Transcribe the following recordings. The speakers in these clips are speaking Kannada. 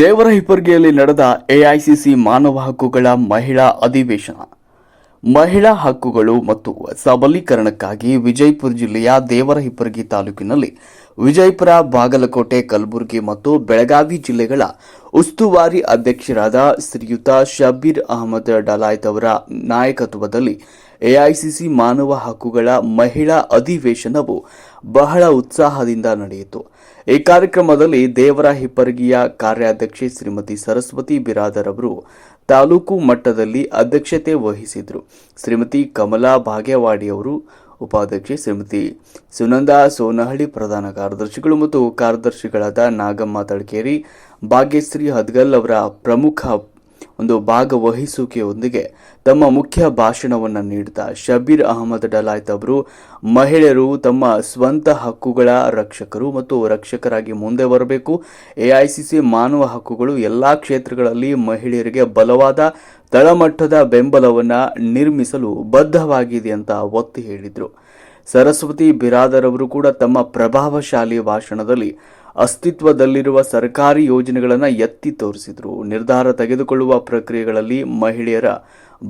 ದೇವರ ಹಿಪ್ಪರ್ಗಿಯಲ್ಲಿ ನಡೆದ ಎಐಸಿಸಿ ಮಾನವ ಹಕ್ಕುಗಳ ಮಹಿಳಾ ಅಧಿವೇಶನ. ಮಹಿಳಾ ಹಕ್ಕುಗಳು ಮತ್ತು ಸಬಲೀಕರಣಕ್ಕಾಗಿ ವಿಜಯಪುರ ಜಿಲ್ಲೆಯ ದೇವರ ಹಿಪ್ಪರ್ಗಿ ತಾಲೂಕಿನಲ್ಲಿ ವಿಜಯಪುರ, ಬಾಗಲಕೋಟೆ, ಕಲಬುರಗಿ ಮತ್ತು ಬೆಳಗಾವಿ ಜಿಲ್ಲೆಗಳ ಉಸ್ತುವಾರಿ ಅಧ್ಯಕ್ಷರಾದ ಶ್ರೀಯುತ ಶಬೀರ್ ಅಹಮದ್ ಡಲಾಯತ್ ಅವರ ನಾಯಕತ್ವದಲ್ಲಿ ಎಐಸಿಸಿ ಮಾನವ ಹಕ್ಕುಗಳ ಮಹಿಳಾ ಅಧಿವೇಶನವು ಬಹಳ ಉತ್ಸಾಹದಿಂದ ನಡೆಯಿತು. ಈ ಕಾರ್ಯಕ್ರಮದಲ್ಲಿ ದೇವರ ಹಿಪ್ಪರಗಿಯ ಕಾರ್ಯಾಧ್ಯಕ್ಷೆ ಶ್ರೀಮತಿ ಸರಸ್ವತಿ ಬಿರಾದರ್ ಅವರು ತಾಲೂಕು ಮಟ್ಟದಲ್ಲಿ ಅಧ್ಯಕ್ಷತೆ ವಹಿಸಿದ್ರು ಶ್ರೀಮತಿ ಕಮಲಾ ಭಾಗ್ಯವಾಡಿ ಅವರು ಉಪಾಧ್ಯಕ್ಷೆ, ಶ್ರೀಮತಿ ಸುನಂದಾ ಸೋನಹಳ್ಳಿ ಪ್ರಧಾನ ಕಾರ್ಯದರ್ಶಿಗಳು ಮತ್ತು ಕಾರ್ಯದರ್ಶಿಗಳಾದ ನಾಗಮ್ಮ ತಳಕೇರಿ ಭಾಗ್ಯಶ್ರೀ ಹದ್ಗಲ್ ಅವರ ಪ್ರಮುಖ ಒಂದು ಭಾಗವಹಿಸುವಿಕೆಯೊಂದಿಗೆ ತಮ್ಮ ಮುಖ್ಯ ಭಾಷಣವನ್ನು ನೀಡಿದ ಶಬೀರ್ ಅಹಮದ್ ಡಲಾಯ್ತ್ ಅವರು, ಮಹಿಳೆಯರು ತಮ್ಮ ಸ್ವಂತ ಹಕ್ಕುಗಳ ರಕ್ಷಕರು ಮತ್ತು ರಕ್ಷಕರಾಗಿ ಮುಂದೆ ಬರಬೇಕು. ಎಐಸಿಸಿ ಮಾನವ ಹಕ್ಕುಗಳು ಎಲ್ಲಾ ಕ್ಷೇತ್ರಗಳಲ್ಲಿ ಮಹಿಳೆಯರಿಗೆ ಬಲವಾದ, ತಳಮಟ್ಟದ ಬೆಂಬಲವನ್ನು ನಿರ್ಮಿಸಲು ಬದ್ಧವಾಗಿದೆ ಅಂತ ಒತ್ತಿ ಹೇಳಿದರು. ಸರಸ್ವತಿ ಬಿರಾದರ್ ಅವರು ಕೂಡ ತಮ್ಮ ಪ್ರಭಾವಶಾಲಿ ಭಾಷಣದಲ್ಲಿ ಅಸ್ತಿತ್ವದಲ್ಲಿರುವ ಸರ್ಕಾರಿ ಯೋಜನೆಗಳನ್ನು ಎತ್ತಿ ತೋರಿಸಿದರು. ನಿರ್ಧಾರ ತೆಗೆದುಕೊಳ್ಳುವ ಪ್ರಕ್ರಿಯೆಗಳಲ್ಲಿ ಮಹಿಳೆಯರ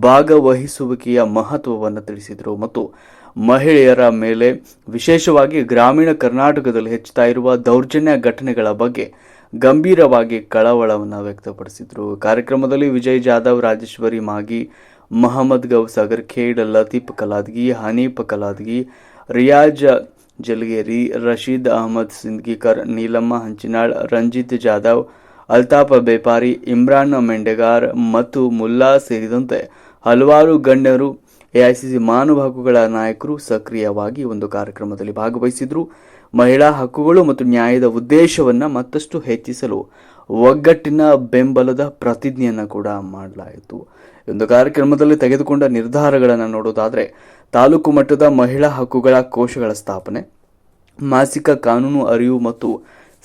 ಭಾಗವಹಿಸುವಿಕೆಯ ಮಹತ್ವವನ್ನು ತಿಳಿಸಿದರು. ಮತ್ತು ಮಹಿಳೆಯರ ಮೇಲೆ ವಿಶೇಷವಾಗಿ ಗ್ರಾಮೀಣ ಕರ್ನಾಟಕದಲ್ಲಿ ಹೆಚ್ಚುತ್ತಾ ಇರುವ ದೌರ್ಜನ್ಯ ಘಟನೆಗಳ ಬಗ್ಗೆ ಗಂಭೀರವಾಗಿ ಕಳವಳವನ್ನು ವ್ಯಕ್ತಪಡಿಸಿದರು. ಕಾರ್ಯಕ್ರಮದಲ್ಲಿ ವಿಜಯ್ ಜಾಧವ್, ರಾಜೇಶ್ವರಿ ಮಾಗಿ, ಮಹಮ್ಮದ್ ಗೌ ಸಗರ್ಖೇಡ್ ಲತೀಫ್ ಕಲಾದ್ಗಿ, ಹನೀಫ್ ಕಲಾದ್ಗಿ, ರಿಯಾಜ್ ಜಲಗೇರಿ ರಶೀದ್ ಅಹಮದ್ ಸಿಂದ್ಗಿಕರ್, ನೀಲಮ್ಮ ಹಂಚಿನಾಳ್, ರಂಜಿತ್ ಜಾಧವ್ ಅಲ್ತಾಪ ಬೇಪಾರಿ, ಇಮ್ರಾನ್ ಮೆಂಡೆಗಾರ್ ಮತ್ತು ಮುಲ್ಲಾ ಸೇರಿದಂತೆ ಹಲವಾರು ಗಣ್ಯರು ಎಐಸಿಸಿ ಮಾನವ ಹಕ್ಕುಗಳ ನಾಯಕರು ಸಕ್ರಿಯವಾಗಿ ಒಂದು ಕಾರ್ಯಕ್ರಮದಲ್ಲಿ ಭಾಗವಹಿಸಿದ್ರು. ಮಹಿಳಾ ಹಕ್ಕುಗಳು ಮತ್ತು ನ್ಯಾಯದ ಉದ್ದೇಶವನ್ನು ಮತ್ತಷ್ಟು ಹೆಚ್ಚಿಸಲು ಒಗ್ಗಟ್ಟಿನ ಬೆಂಬಲದ ಪ್ರತಿಜ್ಞೆಯನ್ನು ಕೂಡ ಮಾಡಲಾಯಿತು. ಒಂದು ಕಾರ್ಯಕ್ರಮದಲ್ಲಿ ತೆಗೆದುಕೊಂಡ ನಿರ್ಧಾರಗಳನ್ನು ನೋಡೋದಾದರೆ, ತಾಲೂಕು ಮಟ್ಟದ ಮಹಿಳಾ ಹಕ್ಕುಗಳ ಕೋಶಗಳ ಸ್ಥಾಪನೆ ಮಾಸಿಕ ಕಾನೂನು ಅರಿವು ಮತ್ತು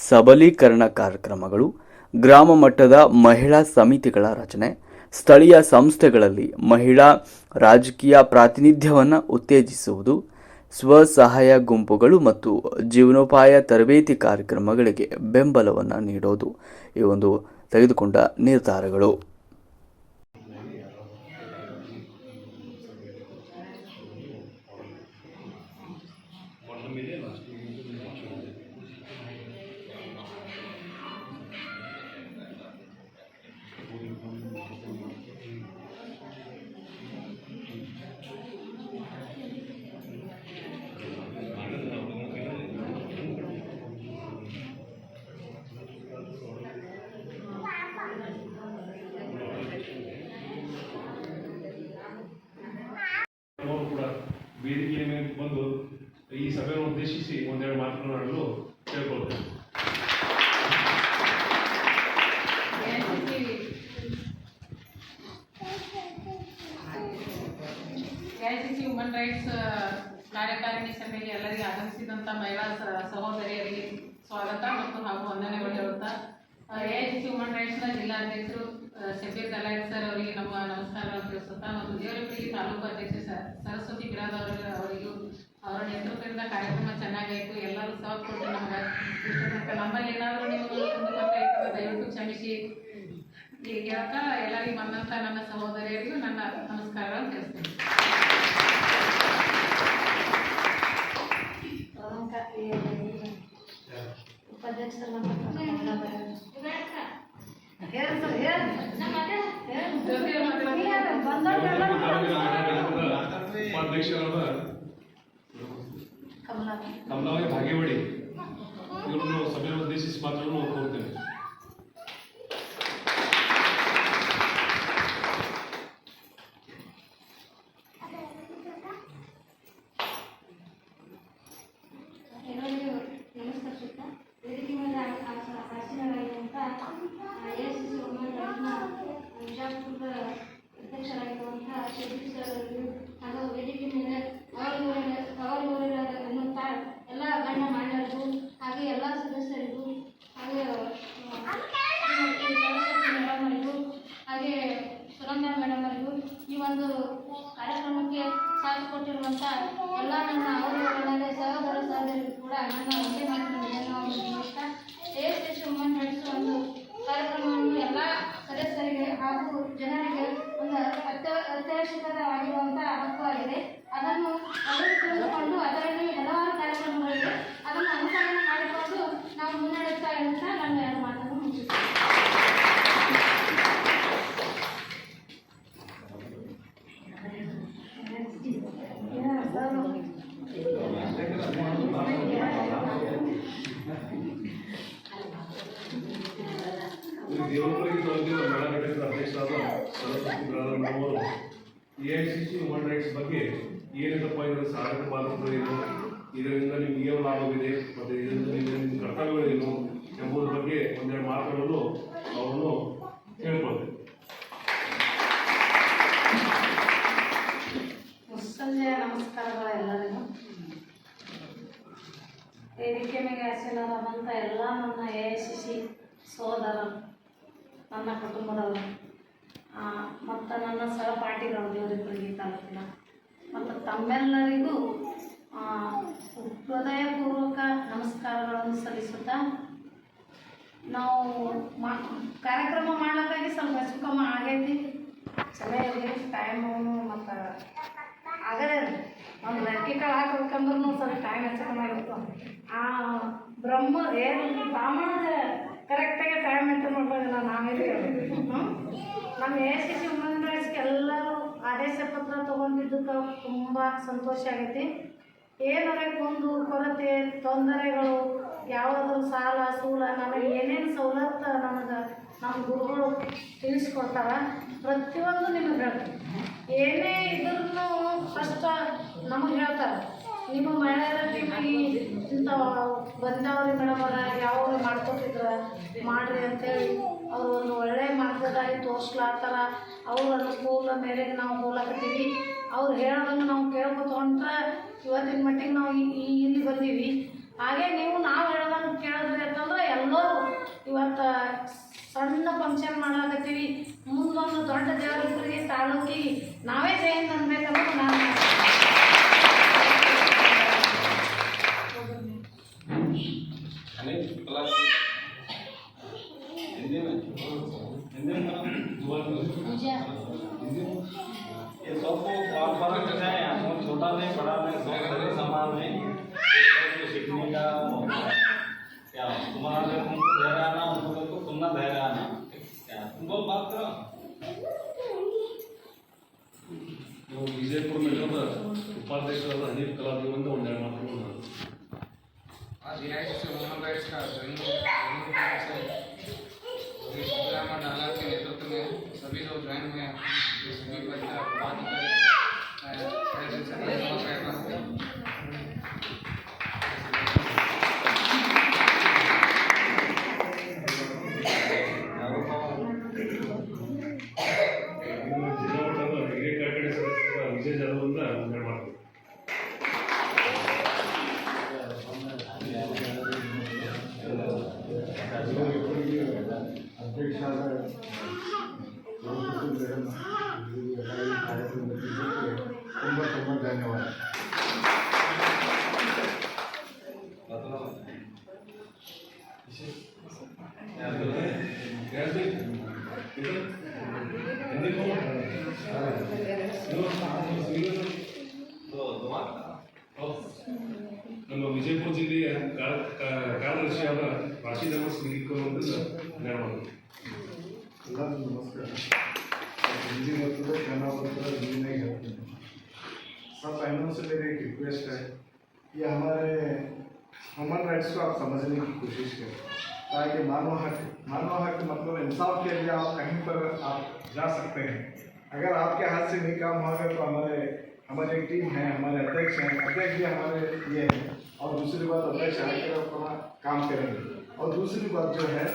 ಸಬಲೀಕರಣ ಕಾರ್ಯಕ್ರಮಗಳು, ಗ್ರಾಮ ಮಟ್ಟದ ಮಹಿಳಾ ಸಮಿತಿಗಳ ರಚನೆ, ಸ್ಥಳೀಯ ಸಂಸ್ಥೆಗಳಲ್ಲಿ ಮಹಿಳಾ ರಾಜಕೀಯ ಪ್ರಾತಿನಿಧ್ಯವನ್ನು ಉತ್ತೇಜಿಸುವುದು, ಸ್ವಸಹಾಯ ಗುಂಪುಗಳು ಮತ್ತು ಜೀವನೋಪಾಯ ತರಬೇತಿ ಕಾರ್ಯಕ್ರಮಗಳಿಗೆ ಬೆಂಬಲವನ್ನು ನೀಡೋದು ಈ ಒಂದು ತೆಗೆದುಕೊಂಡ ನಿರ್ಧಾರಗಳು. ಉದ್ದೇಶಿಸಿ ಒಂದೆರಡು ಮಾತನಾಡಲು ಕೇಳ್ಕೊಳ್ತೇನೆ ಹ್ಯೂಮನ್ ರೈಟ್ಸ್ ಕಾರ್ಯಕಾರಿಣಿ ಸಭೆಗೆ ಎಲ್ಲರಿಗೆ ಆಗಮಿಸಿದಂಥ ಮಹಿಳಾ ಸಹೋದರಿಯರಿಗೆ ಸ್ವಾಗತ ಮತ್ತು ಹಾಗೂ ವಂದನೆಗಳು ಹೇಳುತ್ತಾ. ಎಐಸಿಸಿ ಹ್ಯೂಮನ್ ರೈಟ್ಸ್ನ ಜಿಲ್ಲಾಧ್ಯಕ್ಷರು ಶಬೀರ್ ದಲಾಯತ್ ಸರ್ ಅವರಿಗೆ ನಮ್ಮ ನಮಸ್ಕಾರಗಳನ್ನು ತಿಳಿಸುತ್ತಾ. ಮತ್ತು ದೇವರಪಲ್ಲಿ ತಾಲೂಕು ಅಧ್ಯಕ್ಷ ಸರಸ್ವತಿ ಬಿರಾದ ಅವರ ಅವರಿಗೂ ಕಾರ್ಯಕ್ರಮ ಚೆನ್ನಾಗಾಯಿತು ಎಲ್ಲರೂ ಸಾಥ್ ಕೊಟ್ಟು ನಮ್ಗೆ ಇಷ್ಟು ನಮ್ಮಲ್ಲಿ ಏನಾದರೂ ನೀವು ದಯವಿಟ್ಟು ಕ್ಷಮಿಸಿ. ಈಗ ಹೇಳ್ತಾ ಎಲ್ಲರಿಗೂ ಬಂದಂಥ ನನ್ನ ಸಹೋದರಿಯರಿಗೂ ನನ್ನ ನಮಸ್ಕಾರಗಳನ್ನು ತಿಳಿಸ್ತೇನೆ. ಉಪಾಧ್ಯಕ್ಷರಾದ ಕಮಲಾವತಿ ಭಾಗೇವಾಡಿ ಇವರನ್ನು ಸಭೆಯನ್ನು ಉದ್ದೇಶಿಸಿ ಮಾತನ್ನು ಕೋರ್ತೇನೆ ಎಲ್ಲರಿಗೂ ನಮಸ್ಕರಿಸುತ್ತಾ ವೇದಿಕೆ ಮೇಲೆ ಆ- ಆ- ಆಸೀನರಾಗಿರುವಂಥ ಎಎಸ್ಎಸ್ ವುಮೆನ್ ರೈಟ್ಸ್ನ ಬಿಜಾಪುರದ ಅಧ್ಯಕ್ಷರಾಗಿರುವಂಥ ಶಬೀರ್ ಸರ್ ಅವರಿಗೂ ಹಾಗೂ ವೇದಿಕೆ ಮೇಲೆ ಅವರಿವರ ಅವರಿವರನ್ನುವಂಥ ಎಲ್ಲ ಗಣ್ಯ ಮಾನ್ಯರಿಗೂ ಹಾಗೆ ಎಲ್ಲ ಸದಸ್ಯರಿಗೂ ಹಾಗೆ ಆ, ಶ್ರೀಮತಿ ಸರಸ್ವತಿ ಮೇಡಮ್ ಅವರಿಗೂ ಹಾಗೆ ಸುನಂದಾ ಮೇಡಮ್ ಅವರಿಗೂ ಈ ಒಂದು ಕಾರ್ಯಕ್ರಮಕ್ಕೆ ಸಾಥ್ ಕೊಟ್ಟಿರುವಂಥ ಎಲ್ಲ ನನ್ನ ಅವರುಗಳಾದ ಸಹೋದರ ಸಹೋದರಿಗೂ ಕೂಡ ನನ್ನ ಒಂದೇ ಮಾತಿನ ಧನ್ಯವಾದಗಳು ನೀಡುತ್ತಾ ಎಸ್ ಎಸ್ ವುಮನ್ ರೈಟ್ಸ್ ಒಂದು ಕಾರ್ಯಕ್ರಮವನ್ನು ಎಲ್ಲ ಸದಸ್ಯರಿಗೆ ಹಾಗೂ ಜನರಿಗೆ ಒಂದು ಅತ್ಯ ಅತ್ಯವಶ್ಯಕವಾಗಿರುವಂಥ ಹಕ್ಕು ಆಗಿದೆ ಅದನ್ನು ಅವರು ತಿಳಿದುಕೊಂಡು ಅದರಲ್ಲಿ ಹಲವಾರು ಕಾರ್ಯಕ್ರಮಗಳಿವೆ. ಅದನ್ನು ಅನುಸರಣೆ ಮಾಡಿಕೊಂಡು ನಾವು ಮುನ್ನಡೆಸ್ತಾ ಅಂತ ನನ್ನ ಎರಡು ಮಾತನ್ನು ಮುಗಿಸುತ್ತೇನೆ ದೇವಪುರಿಗೆ ತೊಳೆದಿರುವ ಮೇಳ ಘಟಕದ ಅಧ್ಯಕ್ಷರಾದ ಸರಸ್ವತಿ ಬ್ರಾದರ್ ನಮ್ಮವರು A I C C human rights ಬಗ್ಗೆ ಬಾಧಕಗಳು ಏನು ಇದರಿಂದ ನಿಮ್ಗೆ ಏನು ಲಾಭವಿದೆ ಮತ್ತು ಇದರಿಂದ ನಿಮ್ಮ ಕರ್ತವ್ಯಗಳೇನು ಎಂಬುದರ ಬಗ್ಗೆ ಒಂದೆರಡು ಮಾತುಗಳನ್ನು ಅವರನ್ನು ಕೇಳ್ಕೊಳ್ತೇವೆ ಮುಸ್ಸಂಜೆಯ ನಮಸ್ಕಾರಗಳು ಎಲ್ಲರಿಗೂ. ವೇದಿಕೆ ಮೇಲೆ ಆಸೀನರಾದಂಥ ಎಲ್ಲ ನನ್ನ ಸಿ ಸೋದರರು ನನ್ನ ಕುಟುಂಬದವರು ಮತ್ತು ನನ್ನ ಸಹಪಾಠಿಗಳು ದೇವರಿಪುರಿಗೆ ತಾಲೂಕಿನ ಮತ್ತು ತಮ್ಮೆಲ್ಲರಿಗೂ ಹೃದಯಪೂರ್ವಕ ನಮಸ್ಕಾರಗಳನ್ನು ಸಲ್ಲಿಸುತ್ತಾ ನಾವು ಮಾ, ಕಾರ್ಯಕ್ರಮ ಮಾಡ್ಲಿಕ್ಕಾಗಿ ಸ್ವಲ್ಪ ಹೆಚ್ಚು ಆಗೈತಿ. ಇದೆ ಟೈಮು ಮತ್ತು ಆಗದೆ ಒಂದು ಲಕ್ಕಿ ಕಾಳು ಹಾಕ್ಬೇಕಂದ್ರೂ ಸ್ವಲ್ಪ ಟೈಮ್ ಹೆಚ್ಚು ಕಮ್ಮಿ ಆ ಬ್ರಹ್ಮ ಏನು ಬ್ರಾಹ್ಮಣದ ಕರೆಕ್ಟಾಗಿ ಟೈಮ್ ಮೇಂಟೈನ್ ಮಾಡ್ಬೋದಿಲ್ಲ ನಾವೇನು ನಮ್ಮ ಎ ಸಿ ಸಿ ಎಲ್ಲರೂ ಆದೇಶ ಪತ್ರ ತೊಗೊಂಡಿದ್ದಕ್ಕೆ ತುಂಬ ಸಂತೋಷ ಆಗೈತಿ. ಏನಾರ ಕುಂದು ಕೊರತೆ, ತೊಂದರೆಗಳು, ಯಾವುದಾದ್ರೂ ಸಾಲ, ಸೂಲ, ನಮಗೆ ಏನೇನು ಸವಲತ್ತು ನಮಗೆ ನಮ್ಮ ಗುರುಗಳು ತಿಳಿಸ್ಕೊಡ್ತಾರ, ಪ್ರತಿಯೊಂದು ನಿಮಗೆ ಹೇಳ್ತಾರೆ ಏನೇ ಇದ್ರೂ ಕಷ್ಟ ನಮಗೆ ಹೇಳ್ತಾರೆ. ನಿಮ್ಮ ಮಹಿಳೆಯರ ಟೀಮಿಗೆ ಇಂಥ ಬಂದವ್ರಿ ಮೇಡಮ್ ಅವರ ಯಾವ ಮಾಡ್ಕೊತಿದ್ರ, ಮಾಡ್ರಿ ಅಂತೇಳಿ ಅವರು ಒಂದು ಒಳ್ಳೆ ಮಾರ್ಗದಾರಿ ತೋರಿಸ್ಲಾತ್ತಾರ ಅವ್ರ ಅನುಕೂಲ ಮೇರೆಗೆ ನಾವು ಹೋಗ್ಲಾಕತ್ತೀವಿ. ಅವ್ರು ಹೇಳೋದನ್ನು ನಾವು ಕೇಳ್ಕೊತ ಇವತ್ತಿನ ಮಟ್ಟಿಗೆ ನಾವು ಇಲ್ಲಿ ಬಂದೀವಿ. ಹಾಗೆ ನೀವು ನಾವು ಹೇಳೋದನ್ನು ಕೇಳಿದ್ರಿ ಅಂತಂದ್ರೆ ಎಲ್ಲರೂ ಇವತ್ತು ಸಣ್ಣ ಫಂಕ್ಷನ್ ಮಾಡ್ಲಾಕತ್ತೀವಿ. ಮುಂದೊಂದು ದೊಡ್ಡ ದೇವರಿಬ್ಬರಿಗೆ ತಾಲೂಕಿಗೆ ನಾವೇ ಜೈನ್ ಅನ್ಬೇಕನ್ನೋದು ವಿಜಯಪುರ ಜಿಲ್ಲೆಯ ಕಾ- ಕಾ- ಕಾರ್ಯದರ್ಶಿಯಾದ ರಾಶಿದ್ ಅಹಮದ್ ಸಿದ್ದಿಕರ್ ಅಂತ ಒಂದೆರಡು ಮಾತು ಎಲ್ಲರಿಗೂ नमस्कार हिंदी में तो कहना पड़ता है हिंदी नहीं करते हैं। सब बहनों से मेरी एक रिक्वेस्ट है कि हमारे ह्यूमन राइट्स को आप समझने की कोशिश करें ताकि मानव हक मानव हक मतलब इंसाफ के लिए आप कहीं पर आप जा सकते हैं अगर आपके हाथ से नहीं काम होगा तो हमारे हमारी एक टीम है हमारे अध्यक्ष हैं अध्यक्ष भी हमारे ये हैं और दूसरी बात अपने शहर के अपना काम करेंगे। और दूसरी बात जो है,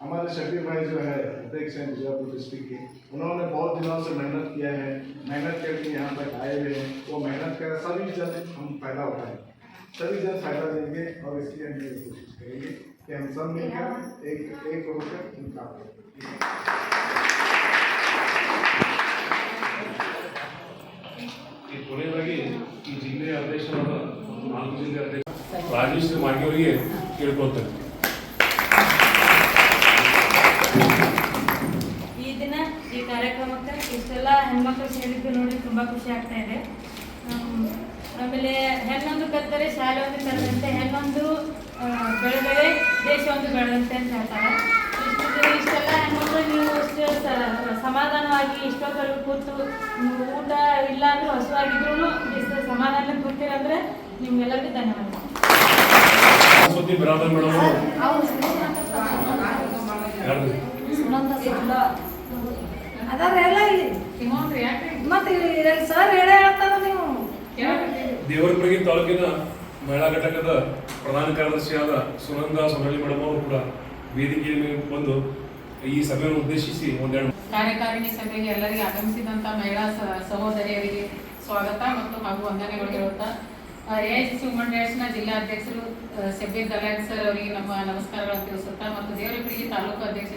हमारे शकीर भाई जो है अध्यक्ष हैं गुजरात डिस्ट्रिक्ट के, उन्होंने बहुत दिनों से मेहनत किया है। मेहनत करके यहाँ तक आए हुए हैं। वो मेहनत कर सभी जन हम फ़ायदा उठाएँ सभी जन फ़ायदा देंगे और इसलिए हम ये कोशिश करेंगे कि हम सब मिलकर एक एक होकर इनका पुणे लगे की जिल्हे अध्यक्ष नागपूर जिल्हे अध्यक्ष ರಾಜೇಶ್ ಮಾಂಗಿಯವರಿಗೆ ಕೇಳ್ಕೊಳ್ತೇನೆ ಈ ದಿನ ಈ ಕಾರ್ಯಕ್ರಮಕ್ಕೆ ಇಷ್ಟೆಲ್ಲ ಹೆಣ್ಮಕ್ಳು ಸೇರಿದ್ದು ನೋಡಿ ತುಂಬಾ ಖುಷಿ ಆಗ್ತಾ ಇದೆ. ಆಮೇಲೆ ಹೆಣ್ಣೊಂದು ಕಲ್ತರೆ ಶಾಲೆ ಒಂದು ಕಲ್ತಂತೆ ಹೆಣ್ಣೊಂದು ಬೆಳೆದರೆ ದೇಶ ಒಂದು ಬೆಳೆದಂತೆ ಅಂತ ಹೇಳ್ತಾರೆ. ಇಷ್ಟೆಲ್ಲ ಹೆಣ್ಮಕ್ಳು ನೀವು ಇಷ್ಟು ಸಮಾಧಾನವಾಗಿ ಇಷ್ಟೊತ್ತಲ್ಲಿ ಕೂತು ಊಟ ಇಲ್ಲ ಅಂದ್ರೆ ಹಸುವಾಗಿದ್ರು ಇಷ್ಟು ಸಮಾಧಾನ ಕೂತಿರಂದ್ರೆ ನಿಮ್ಗೆಲ್ಲರಿಗೂ ಧನ್ಯವಾದ ಹೇಳೇ ಹೇಳ್ತಾರ ನೀವು? ದೇವರಪುರಗಿ ತಾಲೂಕಿನ ಮಹಿಳಾ ಘಟಕದ ಪ್ರಧಾನ ಕಾರ್ಯದರ್ಶಿಯಾದ ಸುನಂದ ಸೊನಳ್ಳಿ ಮೇಡಮ್ ಅವರು ಕೂಡ ವೇದಿಕೆಯ ಮೇಲೆ ಬಂದು ಈ ಸಭೆಯನ್ನು ಉದ್ದೇಶಿಸಿ ಒಂದೆರಡು ಕಾರ್ಯಕಾರಿಣಿ ಸಭೆಗೆ ಎಲ್ಲರಿಗೆ ಆಗಮಿಸಿದಂತ ಮಹಿಳಾ ಸಹೋದರಿಯರಿಗೆ ಸ್ವಾಗತ ಮತ್ತು ಹಾಗೂ ವಂದನೆಗಳು ಹೇಳುತ್ತಾ ಎಐಸಿಸಿ ವುಮನ್ ರೈಟ್ಸ್ನ ಜಿಲ್ಲಾ ಅಧ್ಯಕ್ಷರು ಶಬ್ಬೀರ್ ದಲಾಗ್ ಸರ್ ಅವರಿಗೆ ನಮ್ಮ ನಮಸ್ಕಾರಗಳನ್ನು ತಿಳಿಸುತ್ತಾ ಮತ್ತು ದೇವರಪುರಿಗೆ ತಾಲೂಕು ಅಧ್ಯಕ್ಷ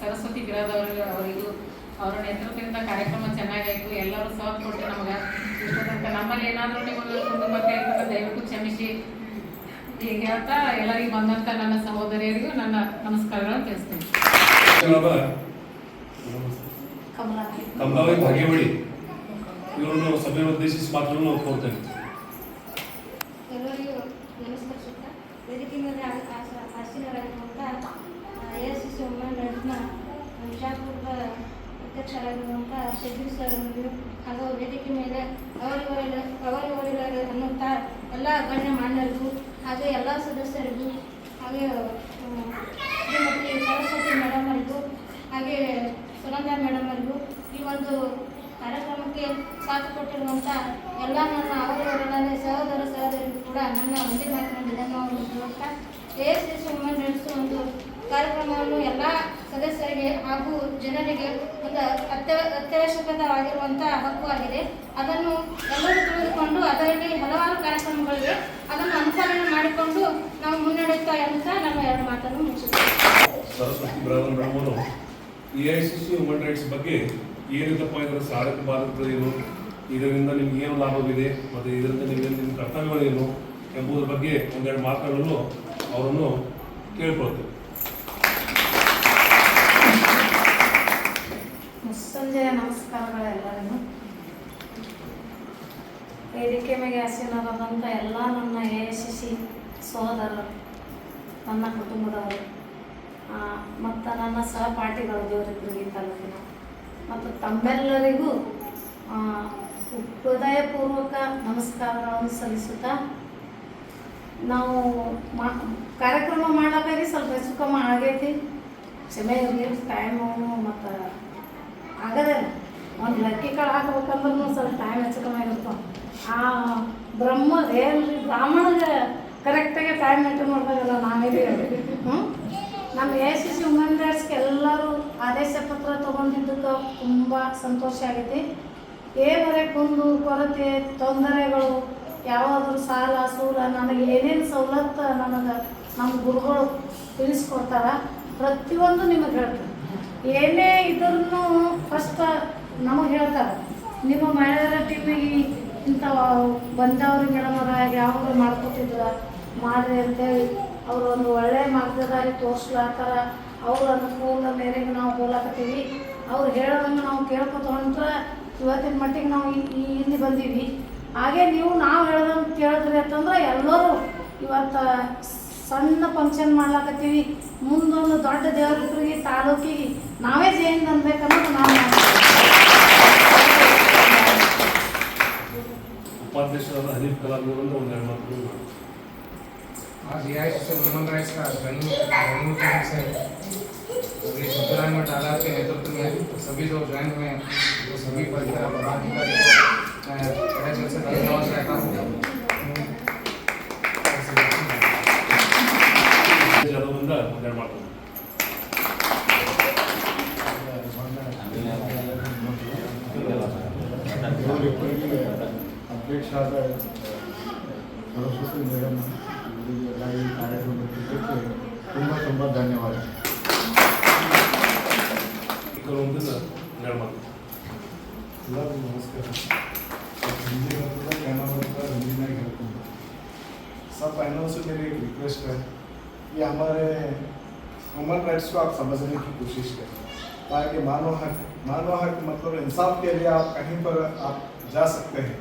ಸರಸ್ವತಿ ಬಿರಾದವರು ಅವರಿಗೂ ಅವರ ನೇತೃತ್ವದಿಂದ ಕಾರ್ಯಕ್ರಮ ಚೆನ್ನಾಗಾಯ್ತು. ಎಲ್ಲರೂ ಸಹ ಕೊಟ್ಟು ನಮಗೆ ಇಷ್ಟ ತನಕ ನಮ್ಮಲ್ಲಿ ಏನಾದರೂ ನಿಮಗೆ ಇರ್ತದೆ ದಯವಿಟ್ಟು ಕ್ಷಮಿಸಿ. ಈಗ ಹೇಳ್ತಾ ಎಲ್ಲರಿಗೂ ಬಂದಂಥ ನನ್ನ ಸಹೋದರಿಯರಿಗೂ ನನ್ನ ನಮಸ್ಕಾರಗಳನ್ನು ತಿಳಿಸ್ತೇನೆ. ಕಮಲಾವತಿ ಭಾಗ್ಯಮಣಿ ಇವರನ್ನು ಸಭೆ ಉದ್ದೇಶಿಸಿ ಮಾತನ್ನು ಕೋರ್ತೇನೆ ಎಲ್ಲರಿಗೂ ನಮಸ್ಕರಿಸುತ್ತಾ ಆಸ- ಆಸೀನರಾಗಿರುವಂಥ ಎಸ್ ಸಿ ವುಮನ್ ರೈಟ್ಸ್ನ ವಿಜಾಪುರದ ಅಧ್ಯಕ್ಷರಾಗಿರುವಂಥ ಶಬೀರ್ ಸರ್ ಅವರು ಹಾಗೂ ವೇದಿಕೆ ಮೇಲೆ ಅವರಿವರ ಅವರಿವರ ಅನ್ನುವಂಥ ಎಲ್ಲ ಗಣ್ಯ ಮಾನ್ಯರಿಗೂ ಹಾಗೆ ಎಲ್ಲ ಸದಸ್ಯರಿಗೂ ಹಾಗೆ ಶ್ರೀಮತಿ ಸರಸ್ವತಿ ಮೇಡಮ್ ಹಾಗೆ ಸುನಂದ ಮೇಡಮ್ ಈ ಒಂದು ಕಾರ್ಯಕ್ರಮಕ್ಕೆ ಸಾಥ್ ಕೊಟ್ಟಿರುವಂಥ ಎಲ್ಲ ನನ್ನ ಅವರವರಲ್ಲೇ ಸಹೋದರ ಸಹೋದರಿಗೂ ಕೂಡ ನನ್ನ ಒಂದೇ ಮಾತಿನ ಧನ್ಯವಾದಗಳು ಹೇಳುತ್ತಾ ಎ ಎಸ್ ರೈಟ್ಸ್ ಒಂದು ಕಾರ್ಯಕ್ರಮವನ್ನು ಎಲ್ಲ ಸದಸ್ಯರಿಗೆ ಹಾಗೂ ಜನರಿಗೆ ಒಂದು ಅತ್ಯ ಅತ್ಯವಶ್ಯಕವಾಗಿರುವಂಥ ಹಕ್ಕು ಆಗಿದೆ. ಅದನ್ನು ಎಲ್ಲರೂ ತಿಳಿದುಕೊಂಡು ಅದರಲ್ಲಿ ಹಲವಾರು ಕಾರ್ಯಕ್ರಮಗಳಿವೆ. ಅದನ್ನು ಅನುಪಾಲನೆ ಮಾಡಿಕೊಂಡು ನಾವು ಮುನ್ನಡೆಯುತ್ತಾ ಅಂತ ನಮ್ಮ ಎರಡು ಮಾತನ್ನು ಮುಗಿಸುತ್ತೇವೆ. ಅವರು A I C C human ಬಗ್ಗೆ ಇದರ ಸಾಧಕ ಏನು? ಇದರಿಂದ ನಿಮ್ಗೆ ಏನು ಲಾಭವಿದೆ ಮತ್ತು ಇದರಿಂದ ನಿಮಗೆ ನಿಮ್ಮ ಕರ್ತವ್ಯಗಳೇನು ಎಂಬುದರ ಬಗ್ಗೆ ಒಂದೆರಡು ಮಾತುಗಳನ್ನು ಅವರನ್ನು ಕೇಳ್ಕೊಳ್ತೇವೆ ಮುಸ್ಸಂಜೆಯ ನಮಸ್ಕಾರಗಳು ಎಲ್ಲರಿಗೂ. ವೇದಿಕೆ ಮೇಲೆ ಆಸೀನರಾದಂಥ ಎಲ್ಲ ನನ್ನ ಸಿ ಸೋದರರು, ನನ್ನ ಕುಟುಂಬದವರು ಮತ್ತು ನನ್ನ ಸಹಪಾಠಿಗಳು ದೇವರಿಬ್ಬರಿಗೆ ತಾಲೂಕಿನ. ಮತ್ತು ತಮ್ಮೆಲ್ಲರಿಗೂ ಹೃದಯಪೂರ್ವಕ ನಮಸ್ಕಾರಗಳನ್ನು ಸಲ್ಲಿಸುತ್ತಾ ನಾವು ಮಾ, ಕಾರ್ಯಕ್ರಮ ಮಾಡಬೇಕಾಗಿ ಸ್ವಲ್ಪ ಹೆಚ್ಚು ಆಗೈತಿ. ಕ್ಷಮೆ ಇರಲಿ ಟೈಮು ಮತ್ತು ಆಗದೆ ಒಂದು ಲಕ್ಕಿ ಕಾಳು ಹಾಕ್ಬೇಕಂದ್ರೂ ಸ್ವಲ್ಪ ಟೈಮ್ ಹೆಚ್ಚು ಕಮ್ಮಿ ಆಗಿರ್ತಾವೆ. ಆ ಬ್ರಹ್ಮ ಏನ್ರಿ ಬ್ರಾಹ್ಮಣಗೆ ಕರೆಕ್ಟಾಗಿ ಟೈಮ್ ಮೇಂಟೈನ್ ಮಾಡ್ಬೇಕಲ್ಲ ನಾವೇಲಿ ಹ್ಞೂ ನಮ್ಮ ಎ ಸಿ ಸಿ ವುಮನ್ ಎಲ್ಲರೂ ಆದೇಶ ಪತ್ರ ತೊಗೊಂಡಿದ್ದಕ್ಕೆ ತುಂಬ ಸಂತೋಷ ಆಗೈತಿ. ಏನಾರೆ ಕುಂದು ಕೊರತೆ, ತೊಂದರೆಗಳು, ಯಾವಾದರೂ ಸಾಲ, ಸೂಲ, ನನಗೆ ಏನೇನು ಸವಲತ್ತು ನನಗೆ ನಮ್ಮ ಗುರುಗಳು ತಿಳಿಸ್ಕೊಡ್ತಾರ, ಪ್ರತಿಯೊಂದು ನಿಮಗೆ ಹೇಳ್ತಾರೆ ಏನೇ ಇದ್ರೂ ಫಸ್ಟ್ ನಮಗೆ ಹೇಳ್ತಾರೆ, ನಿಮ್ಮ ಮಹಿಳೆಯರ ಟೀಮಿಗೆ ಇಂಥ ಬಂದವರು ಮೇಡಮರ ಯಾವಾಗ ಮಾಡ್ಕೊತಿದ್ರ, ಮಾಡ್ರಿ ಅಂತೇಳಿ ಅವರು ಒಂದು ಒಳ್ಳೆಯ ಮಾರ್ಗದಾರಿ ತೋರಿಸ್ಲಾತ್ತಾರ ಅವ್ರ ಅನುಕೂಲ ಮೇರೆಗೆ ನಾವು ಹೋಗ್ಲಾಕತ್ತೀವಿ. ಅವ್ರು ಹೇಳೋದನ್ನು ನಾವು ಕೇಳ್ಕೊತ ಹೊಂಟ್ರೆ ಇವತ್ತಿನ ಮಟ್ಟಿಗೆ ನಾವು ಈ- ಈ ಇಲ್ಲಿ ಬಂದೀವಿ ಹಾಗೆ ನೀವು ನಾವು ಹೇಳ್ದಂಗೆ ಕೇಳಿದ್ರಿ ಅಂತಂದ್ರೆ ಎಲ್ಲರೂ ಇವತ್ತು ಸಣ್ಣ ಫಂಕ್ಷನ್ ಮಾಡ್ಲಾಕತ್ತೀವಿ ಮುಂದೊಂದು ದೊಡ್ಡ ದೇವರಿಗೆ ತಾಲೂಕಿಗೆ ನಾವೇ ಜೈನ್ ಅನ್ಬೇಕನ್ನೋದು ನಾವು ಉಪಾಧ್ಯಕ್ಷರಾದ ಹನೀಫ್ ಕಲಾವಿದರಿಂದ ಒಂದೆರಡು ಮಾತುಗಳು आज ए आई सी वुमन राइट्स का जन्म जन्म दिन से श्री सत्यनारायण मठ आधार के नेतृत्व में सभी जो ज्वाइन हुए हैं वो सभी परिवार पदाधिकारी को मैं बड़े दिल से धन्यवाद कहता हूँ ಜಾಧವ್ರಿಂದ ಒಂದೆರಡು ಮಾತು ಅಧ್ಯಕ್ಷ ಆದ ಸರಸ್ವತಿ ಮೇಡಮ್ सब बहनों से मेरी एक रिक्वेस्ट है कि हमारे ह्यूमन राइट्स को आप समझने की कोशिश करें। ताकि मानव हक मानव हक मतलब इंसाफ के लिए आप कहीं पर आप जा सकते हैं।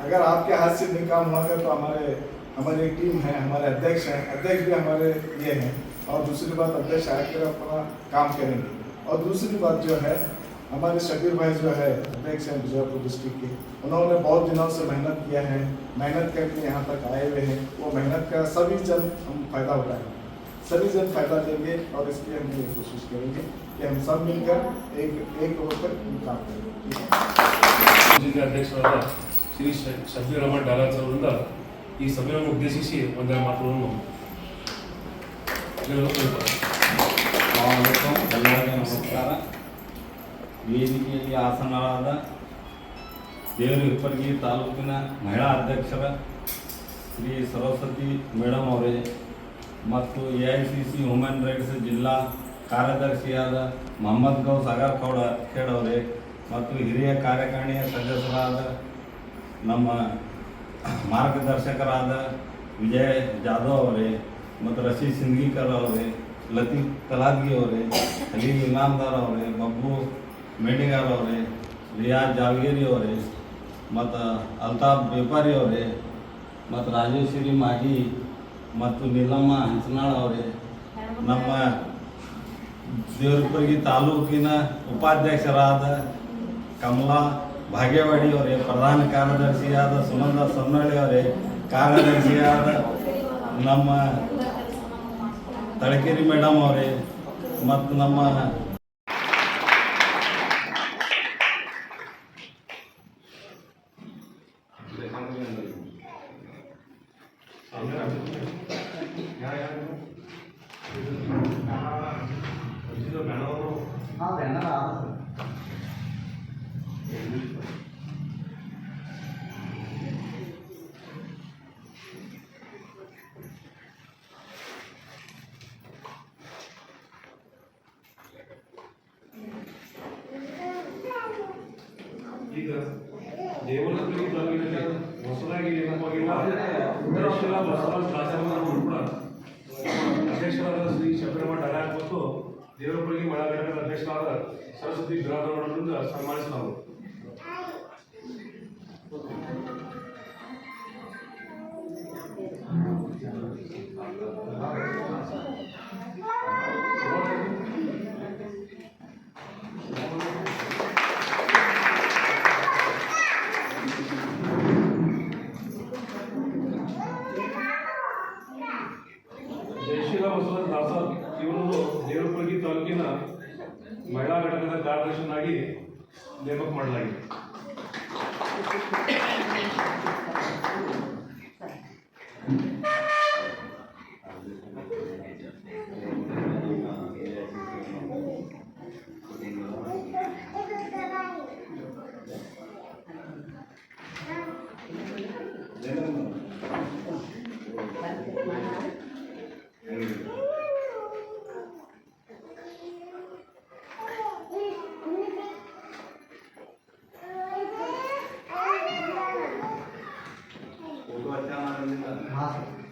अगर आपके हाथ से नहीं काम होगा तो हमारे, हमारी एक टीम है, हमारे अध्यक्ष हैं, अध्यक्ष भी हमारे ये हैं। और दूसरी बात, अध्यक्ष आकर अपना काम करेंगे। और दूसरी बात जो है, हमारे शबीर भाई जो है, अध्यक्ष हैं विजयपुर डिस्ट्रिक्ट के। उन्होंने बहुत दिनों से मेहनत किया है मेहनत करके यहाँ तक आए हुए हैं वो मेहनत का सभी जन हम फायदा उठाएंगे सभी जन फायदा लेंगे और इसके लिए हम ये कोशिश करेंगे कि हम सब मिलकर एक एक होकर काम करेंगे ठीक है ಜಿಲ್ಲೆ ಅಧ್ಯಕ್ಷರಾದ ಶ್ರೀ ಶ- ಶಬ್ಬೀರ್ ಅಹಮದ್ ಡಾಲಾಜ್ ಅವರಿಂದ ಈ ಸಭೆಯನ್ನು ಉದ್ದೇಶಿಸಿ ಒಂದೆರಡು ಮಾತುಗಳನ್ನು ಹೇಳಲು ಅಸ್ಸಲಾಮುಅಲೈಕುಂ. ಎಲ್ಲರಿಗೂ ನಮಸ್ಕಾರ ವೇದಿಕೆಯಲ್ಲಿ ಆಸನರಾದ ದೇವರು ಇಪ್ಪರ್ಗಿ ತಾಲೂಕಿನ ಮಹಿಳಾ ಅಧ್ಯಕ್ಷರ ಶ್ರೀ ಸರಸ್ವತಿ ಮೇಡಮ್ ಅವರೇ ಮತ್ತು A I C C human rights ಜಿಲ್ಲಾ ಕಾರ್ಯದರ್ಶಿಯಾದ ಮೊಹಮ್ಮದ್ ಗೌ ಸಾಗರ್ ಕೌಡ ಖೇಡ್ ಅವರೇ ಮತ್ತು ಹಿರಿಯ ಕಾರ್ಯಕಾರಿಣಿಯ ಸದಸ್ಯರಾದ ನಮ್ಮ ಮಾರ್ಗದರ್ಶಕರಾದ ವಿಜಯ್ ಜಾಧವ್ ಅವರೇ ಮತ್ತು ರಶೀದ್ ಸಿಂಗೀಕರ್ ಅವರೇ, ಲತೀಫ್ ಕಲಾದ್ಗಿ ಅವರೇ ಅಲಿ ಇಮಾಮ್ದಾರ್ ಅವರೇ, ಬಬ್ಬು ಮೇಡಿಗಾರ್ ಅವರೇ, ರಿಯಾಜ್ ಜಾವಗೇರಿ ಅವರೇ ಮತ್ತು ಅಲ್ತಾಫ್ ಬೇಪಾರಿ ಅವರೇ, ಮತ್ತು ರಾಜೇಶ್ವರಿ ಮಾಗಿ ಮತ್ತು ನೀಲಮ್ಮ ಹಂಚನಾಳ್ ಅವರೇ, ನಮ್ಮ ದೇವರಪುರಗಿ ತಾಲೂಕಿನ ಉಪಾಧ್ಯಕ್ಷರಾದ ಕಮಲಾ ಭಾಗ್ಯವಾಡಿ ಅವರೇ, ಪ್ರಧಾನ ಕಾರ್ಯದರ್ಶಿಯಾದ ಸುನಂದ ಸೊನ್ನಳ್ಳಿ ಅವರೇ, ಕಾರ್ಯದರ್ಶಿಯಾದ ನಮ್ಮ ತಳಕೇರಿ ಮೇಡಮ್ ಅವರೇ, ಮತ್ತು ನಮ್ಮ ಈಗ ದೇವರ ಹೊಸದಾಗಿ ದರ್ಶನ ಬಸವರಾಜ್ ಕೂಡ ಅಧ್ಯಕ್ಷರಾದ ಶ್ರೀ ಶಬರಿಮ ಡಾಲಾಕ್ ಮತ್ತು ದೇವರ ಮಹಿಳಾ ಘಟಕದ ಅಧ್ಯಕ್ಷರಾದ ಸರಸ್ವತಿ ಬಿರಾದವರಿಂದ ಸನ್ಮಾನಿಸಲಾಗುವುದು ಬಸವರಾಜ್ ದಾಸರ್ ಇವರು ದೇವರಪುರಗಿ ತಾಲೂಕಿನ ಮಹಿಳಾ ಘಟಕದ ಕಾರ್ಯದರ್ಶನಾಗಿ ನೇಮಕ ಮಾಡಲಾಗಿದೆ. Amen.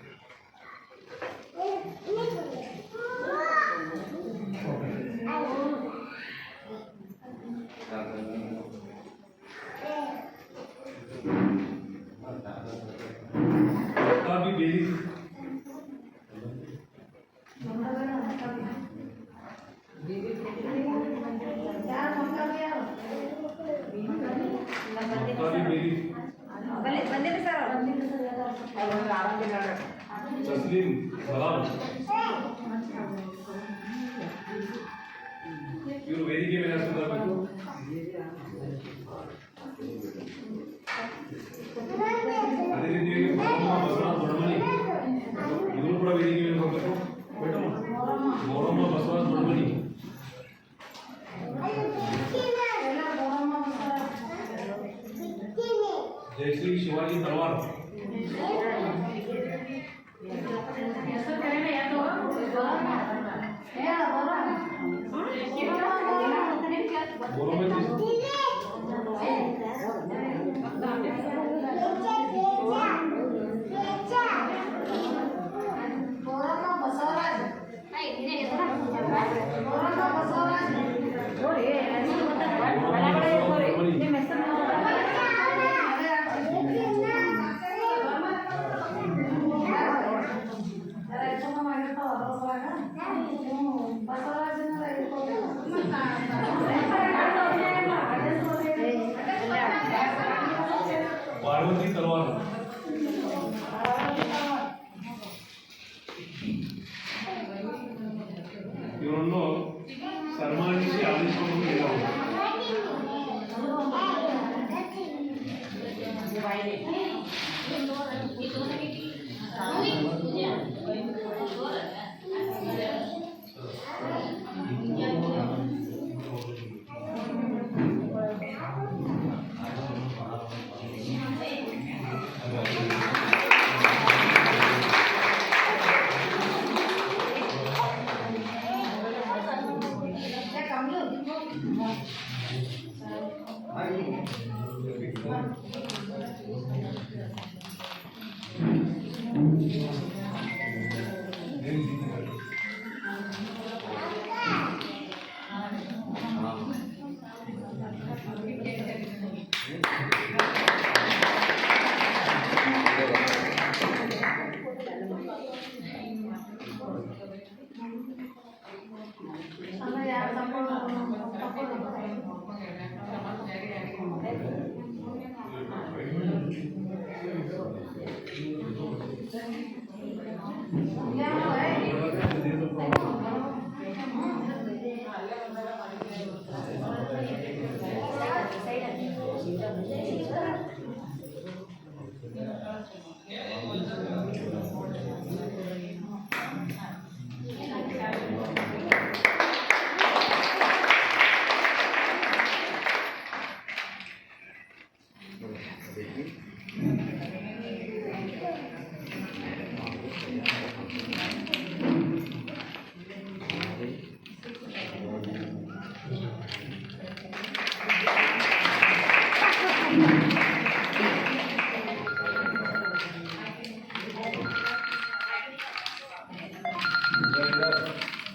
Yeah.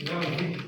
Now,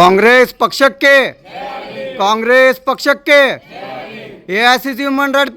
ಕಾಂಗ್ರೆಸ್ ಪಕ್ಷಕ್ಕೆ ಕಾಂಗ್ರೆಸ್ ಪಕ್ಷಕ್ಕೆ A I C C human right